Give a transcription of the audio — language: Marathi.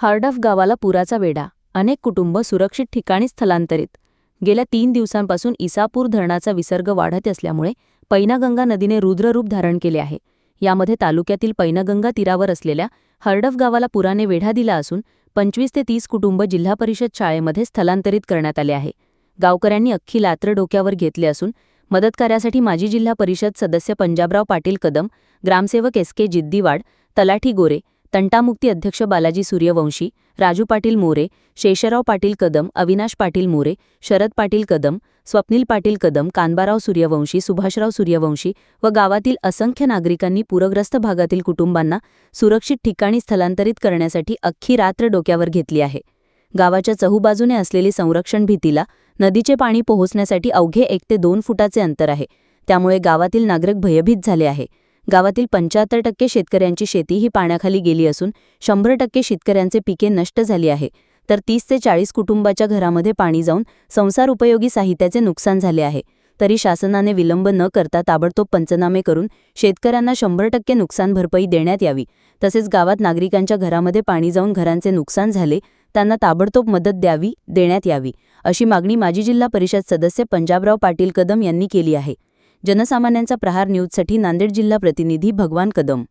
हार्डफ गावाला पुराचा वेढा. अनेक कुटुंब सुरक्षित ठिकाणी स्थलांतरित. गेल्या तीन दिवसांपासून इसापूर धरणाचा विसर्ग वाढत असल्यामुळे पैनागंगा नदीने रुद्ररूप धारण केले आहे. यामध्ये तालुक्यातील पैनगंगा तीरावर असलेल्या हर्डफ गावाला पुराने वेढा दिला असून पंचवीस ते तीस कुटुंब जिल्हा परिषद शाळेमध्ये स्थलांतरित करण्यात आले आहे. गावकऱ्यांनी अख्खी लात्र डोक्यावर घेतले असून मदतकार्यासाठी माजी जिल्हा परिषद सदस्य पंजाबराव पाटील कदम ग्रामसेवक एस के जिद्दीवाड तलाठी गोरे तंटामुक्ती अध्यक्ष बालाजी सूर्यवंशी राजू पाटील मोरे शेषराव पाटील कदम अविनाश पाटील मोरे शरद पाटील कदम स्वप्नील पाटील कदम कानबाराव सूर्यवंशी सुभाषराव सूर्यवंशी व गावातील असंख्य नागरिकांनी पूरग्रस्त भागातील कुटुंबांना सुरक्षित ठिकाणी स्थलांतरित करण्यासाठी अख्खी रात्र डोक्यावर घेतली आहे. गावाच्या चहूबाजूने असलेली संरक्षण भीतीला नदीचे पाणी पोहोचण्यासाठी अवघे एक ते दोन फुटाचे अंतर आहे. त्यामुळे गावातील नागरिक भयभीत झाले आहे. गावातील पंच्याहत्तर टक्के शेतकऱ्यांची शेती ही पाण्याखाली गेली असून शंभर टक्के शेतकऱ्यांचे पिके नष्ट झाली आहे. तर तीस ते चाळीस कुटुंबाच्या घरामध्ये पाणी जाऊन संसार उपयोगी साहित्याचे नुकसान झाले आहे. तरी शासनाने विलंब न करता ताबडतोब पंचनामे करून शेतकऱ्यांना शंभर टक्के नुकसान भरपाई देण्यात यावी. तसेच गावात नागरिकांच्या घरामध्ये पाणी जाऊन घरांचे नुकसान झाले त्यांना ताबडतोब मदत द्यावी देण्यात यावी अशी मागणी माजी जिल्हा परिषद सदस्य पंजाबराव पाटील कदम यांनी केली आहे. जनसामान्यांचा प्रहार न्यूजसाठी नांदेड जिल्हा प्रतिनिधी भगवान कदम.